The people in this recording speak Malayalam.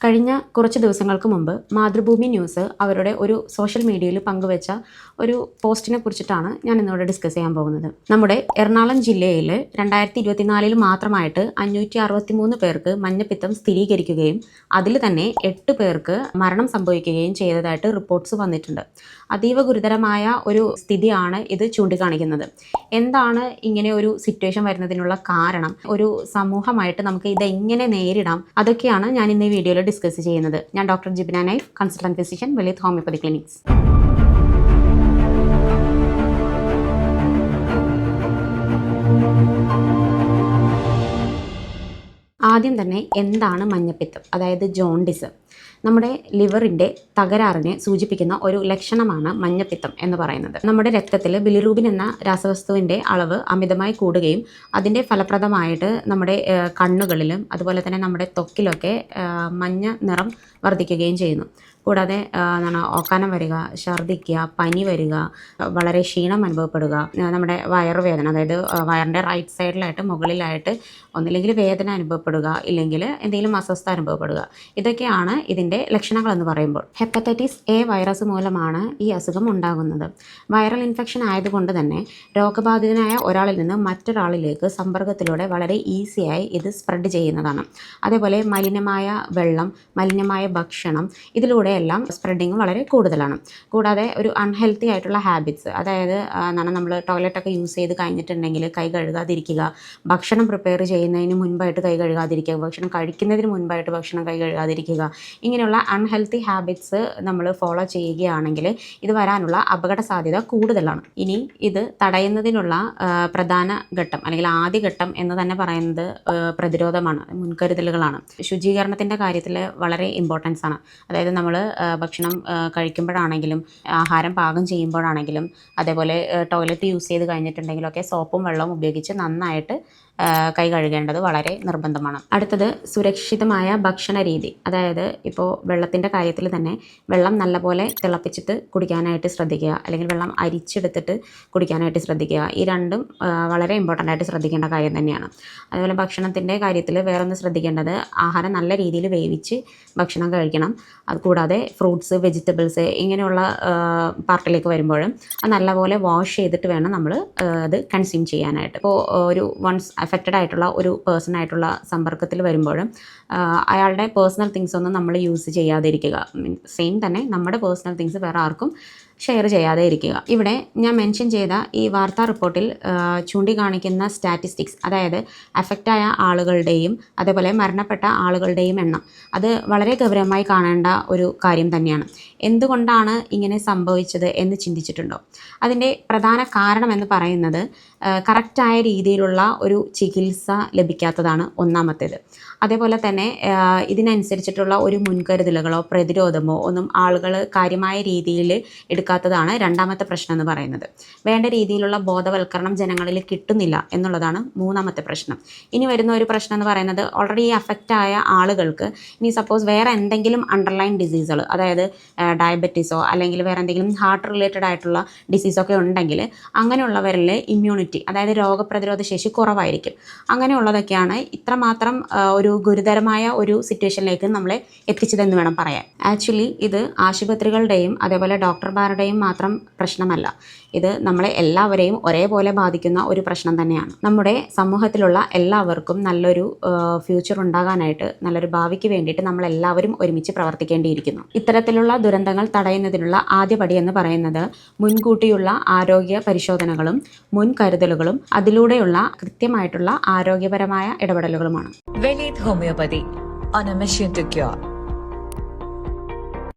കഴിഞ്ഞ കുറച്ച് ദിവസങ്ങൾക്ക് മുമ്പ് മാതൃഭൂമി ന്യൂസ് അവരുടെ ഒരു സോഷ്യൽ മീഡിയയിൽ പങ്കുവച്ച ഒരു പോസ്റ്റിനെ കുറിച്ചിട്ടാണ് ഞാൻ ഇന്നിവിടെ ഡിസ്കസ് ചെയ്യാൻ പോകുന്നത്. നമ്മുടെ എറണാകുളം ജില്ലയിൽ രണ്ടായിരത്തി ഇരുപത്തിനാലിൽ മാത്രമായിട്ട് അഞ്ഞൂറ്റി അറുപത്തി മൂന്ന് പേർക്ക് മഞ്ഞപ്പിത്തം സ്ഥിരീകരിക്കുകയും അതിൽ തന്നെ എട്ട് പേർക്ക് മരണം സംഭവിക്കുകയും ചെയ്തതായിട്ട് റിപ്പോർട്ട്സ് വന്നിട്ടുണ്ട്. അതീവ ഗുരുതരമായ ഒരു സ്ഥിതിയാണ് ഇത് ചൂണ്ടിക്കാണിക്കുന്നത്. എന്താണ് ഇങ്ങനെ ഒരു സിറ്റുവേഷൻ വരുന്നതിനുള്ള കാരണം? ഒരു സമൂഹമായിട്ട് നമുക്ക് ഇത് എങ്ങനെ നേരിടാം? അതൊക്കെയാണ് ഞാൻ ഇന്ന് ഈ വീഡിയോയിൽ ഡിസ്കസ് ചെയ്യുന്നത്. ഞാൻ doctor Jibina Naif consultant physician Veliyath homoeopathy clinics ആദ്യം തന്നെ എന്താണ് മഞ്ഞപ്പിത്തം? അതായത് ജോണ്ടിസ് നമ്മുടെ ലിവറിന്റെ തകരാറിനെ സൂചിപ്പിക്കുന്ന ഒരു ലക്ഷണമാണ് മഞ്ഞപ്പിത്തം എന്ന് പറയുന്നത്. നമ്മുടെ രക്തത്തിൽ ബിലിറൂബിൻ എന്ന രാസവസ്തുവിന്റെ അളവ് അമിതമായി കൂടുകയും അതിന്റെ ഫലപ്രദമായിട്ട് നമ്മുടെ കണ്ണുകളിലും അതുപോലെ തന്നെ നമ്മുടെ തൊക്കിലൊക്കെ മഞ്ഞ നിറം വർദ്ധിക്കുകയും ചെയ്യുന്നു. കൂടാതെ എന്താണ് ഓക്കാനം വരിക ഛർദ്ദിക്കുക പനി വരിക വളരെ ക്ഷീണം അനുഭവപ്പെടുക നമ്മുടെ വയറുവേദന അതായത് വയറിന്റെ റൈറ്റ് സൈഡിലായിട്ട് മുകളിലായിട്ട് ഒന്നില്ലെങ്കിൽ വേദന അനുഭവപ്പെടുക ഇല്ലെങ്കിൽ എന്തെങ്കിലും അസ്വസ്ഥ അനുഭവപ്പെടുക. ഇതൊക്കെയാണ് ഇതിന്റെ ലക്ഷണങ്ങൾ എന്ന് പറയുമ്പോൾ. ഹെപ്പറ്റൈറ്റിസ് എ വൈറസ് മൂലമാണ് ഈ അസുഖം ഉണ്ടാകുന്നത്. വൈറൽ ഇൻഫെക്ഷൻ ആയതുകൊണ്ട് തന്നെ രോഗബാധിതനായ ഒരാളിൽ നിന്ന് മറ്റൊരാളിലേക്ക് സമ്പർക്കത്തിലൂടെ വളരെ ഈസിയായി ഇത് സ്പ്രെഡ് ചെയ്യുന്നതാണ്. അതേപോലെ മലിനമായ വെള്ളം മലിനമായ ഭക്ഷണം ഇതിലൂടെയെല്ലാം സ്പ്രെഡിങ് വളരെ കൂടുതലാണ്. കൂടാതെ ഒരു അൺഹെൽത്തി ആയിട്ടുള്ള ഹാബിറ്റ്സ് അതായത് എന്താണ് നമ്മൾ ടോയ്ലറ്റൊക്കെ യൂസ് ചെയ്ത് കഴിഞ്ഞിട്ടുണ്ടെങ്കിൽ കൈ കഴുകാതിരിക്കുക ഭക്ഷണം പ്രിപ്പയർ ചെയ്യുന്നതിന് മുൻപായിട്ട് കൈ കഴുകാതിരിക്കുക ഭക്ഷണം കഴിക്കുന്നതിന് മുൻപായിട്ട് ഭക്ഷണം കൈ കഴുകാതിരിക്കുക ഇങ്ങനെയുള്ള അൺഹെൽത്തി ഹാബിറ്റ്സ് നമ്മൾ ഫോളോ ചെയ്യുകയാണെങ്കിൽ ഇത് വരാനുള്ള അപകട സാധ്യത കൂടുതലാണ്. ഇനി ഇത് തടയുന്നതിനുള്ള പ്രധാന ഘട്ടം അല്ലെങ്കിൽ ആദ്യ ഘട്ടം എന്ന് തന്നെ പറയുന്നത് പ്രതിരോധമാണ് മുൻകരുതലുകളാണ്. ശുചീകരണത്തിന്റെ കാര്യത്തിൽ വളരെ ഇമ്പോർട്ടൻസ് ആണ്. അതായത് നമ്മൾ ഭക്ഷണം കഴിക്കുമ്പോഴാണെങ്കിലും ആഹാരം പാകം ചെയ്യുമ്പോഴാണെങ്കിലും അതേപോലെ ടോയ്ലറ്റ് യൂസ് ചെയ്ത് കഴിഞ്ഞിട്ടുണ്ടെങ്കിലൊക്കെ സോപ്പും വെള്ളവും ഉപയോഗിച്ച് നന്നായിട്ട് കൈ കഴുകേണ്ടത് വളരെ നിർബന്ധമാണ്. അടുത്തത് സുരക്ഷിതമായ ഭക്ഷണ രീതി. അതായത് ഇപ്പോൾ വെള്ളത്തിന്റെ കാര്യത്തിൽ തന്നെ വെള്ളം നല്ലപോലെ തിളപ്പിച്ചിട്ട് കുടിക്കാനായിട്ട് ശ്രദ്ധിക്കുക. അല്ലെങ്കിൽ വെള്ളം അരിച്ചെടുത്തിട്ട് കുടിക്കാനായിട്ട് ശ്രദ്ധിക്കുക. ഈ രണ്ടും വളരെ ഇമ്പോർട്ടന്റ് ആയിട്ട് ശ്രദ്ധിക്കേണ്ട കാര്യം തന്നെയാണ്. അതുപോലെ ഭക്ഷണത്തിന്റെ കാര്യത്തിൽ വേറൊന്ന് ശ്രദ്ധിക്കേണ്ടത് ആഹാരം നല്ല രീതിയിൽ വേവിച്ച് ഭക്ഷണം കഴിക്കണം. അതുകൂടാതെ ഫ്രൂട്ട്സ് വെജിറ്റബിൾസ് ഇങ്ങനെയുള്ള പാർട്ടിലേക്ക് വരുമ്പോൾ അത് നല്ലപോലെ വാഷ് ചെയ്തിട്ട് വേണം നമ്മൾ അത് കൺസ്യൂം ചെയ്യാനായിട്ട്. ഇപ്പോൾ ഒരു വൺസ് അഫക്റ്റഡ് ആയിട്ടുള്ള ഒരു പേഴ്സൺ ആയിട്ടുള്ള സമ്പർക്കത്തിൽ വരുമ്പോഴും അയാളുടെ പേഴ്സണൽ തിങ്സ് ഒന്നും നമ്മൾ യൂസ് ചെയ്യാതിരിക്കുക. സെയിം തന്നെ നമ്മുടെ പേഴ്സണൽ തിങ്സ് വേറെ ആർക്കും ഷെയർ ചെയ്യാതെ ഇരിക്കുക. ഇവിടെ ഞാൻ മെൻഷൻ ചെയ്ത ഈ വാർത്താ റിപ്പോർട്ടിൽ ചൂണ്ടിക്കാണിക്കുന്ന സ്റ്റാറ്റിസ്റ്റിക്സ് അതായത് അഫക്റ്റായ ആളുകളുടെയും അതേപോലെ മരണപ്പെട്ട ആളുകളുടെയും എണ്ണം. അത് വളരെ ഗൗരവമായി കാണേണ്ട ഒരു കാര്യം തന്നെയാണ്. എന്തുകൊണ്ടാണ് ഇങ്ങനെ സംഭവിച്ചത് എന്ന് ചിന്തിച്ചിട്ടുണ്ടോ? അതിന്റെ പ്രധാന കാരണം എന്ന് പറയുന്നത് കറക്റ്റായ രീതിയിലുള്ള ഒരു ചികിത്സ ലഭിക്കാത്തതാണ് ഒന്നാമത്തേത്. അതേപോലെ തന്നെ ഇതിനനുസരിച്ചിട്ടുള്ള ഒരു മുൻകരുതലുകളോ പ്രതിരോധമോ ഒന്നും ആളുകൾ കാര്യമായ രീതിയിൽ എടുക്കാത്തതാണ് രണ്ടാമത്തെ പ്രശ്നം എന്ന് പറയുന്നത്. വേണ്ട രീതിയിലുള്ള ബോധവൽക്കരണം ജനങ്ങളിൽ കിട്ടുന്നില്ല എന്നുള്ളതാണ് മൂന്നാമത്തെ പ്രശ്നം. ഇനി വരുന്ന ഒരു പ്രശ്നം എന്ന് പറയുന്നത് ഓൾറെഡി അഫക്റ്റ് ആയ ആളുകൾക്ക് ഇനി സപ്പോസ് വേറെ എന്തെങ്കിലും അണ്ടർലൈൻ ഡിസീസുകൾ അതായത് ഡയബറ്റീസോ അല്ലെങ്കിൽ വേറെ എന്തെങ്കിലും ഹാർട്ട് റിലേറ്റഡ് ആയിട്ടുള്ള ഡിസീസൊക്കെ ഉണ്ടെങ്കിൽ അങ്ങനെയുള്ളവരിൽ ഇമ്മ്യൂണിറ്റി അതായത് രോഗപ്രതിരോധ ശേഷി കുറവായിരിക്കും. അങ്ങനെയുള്ളതൊക്കെയാണ് ഇത്രമാത്രം ഒരു ഗുരുതരമായ ഒരു സിറ്റുവേഷനിലേക്ക് നമ്മളെ എത്തിച്ചതെന്ന് വേണം പറയാൻ. ആക്ച്വലി ഇത് ആശുപത്രികളുടെയും അതേപോലെ ഡോക്ടർമാരുടെയും മാത്രം പ്രശ്നമല്ല. ഇത് നമ്മളെ എല്ലാവരെയും ഒരേപോലെ ബാധിക്കുന്ന ഒരു പ്രശ്നം തന്നെയാണ്. നമ്മുടെ സമൂഹത്തിലുള്ള എല്ലാവർക്കും നല്ലൊരു ഫ്യൂച്ചർ ഉണ്ടാകാനായിട്ട് നല്ലൊരു ഭാവിക്ക് വേണ്ടിയിട്ട് നമ്മൾ എല്ലാവരും ഒരുമിച്ച് പ്രവർത്തിക്കേണ്ടിയിരിക്കുന്നു. ഇത്തരത്തിലുള്ള ദുരന്തങ്ങൾ തടയുന്നതിനുള്ള ആദ്യപടി എന്ന് പറയുന്നത് മുൻകൂട്ടിയുള്ള ആരോഗ്യ പരിശോധനകളും മുൻകരുതലുകളും അതിലൂടെയുള്ള കൃത്യമായിട്ടുള്ള ആരോഗ്യപരമായ ഇടപെടലുകളുമാണ്. Homeopathy on a mission to cure.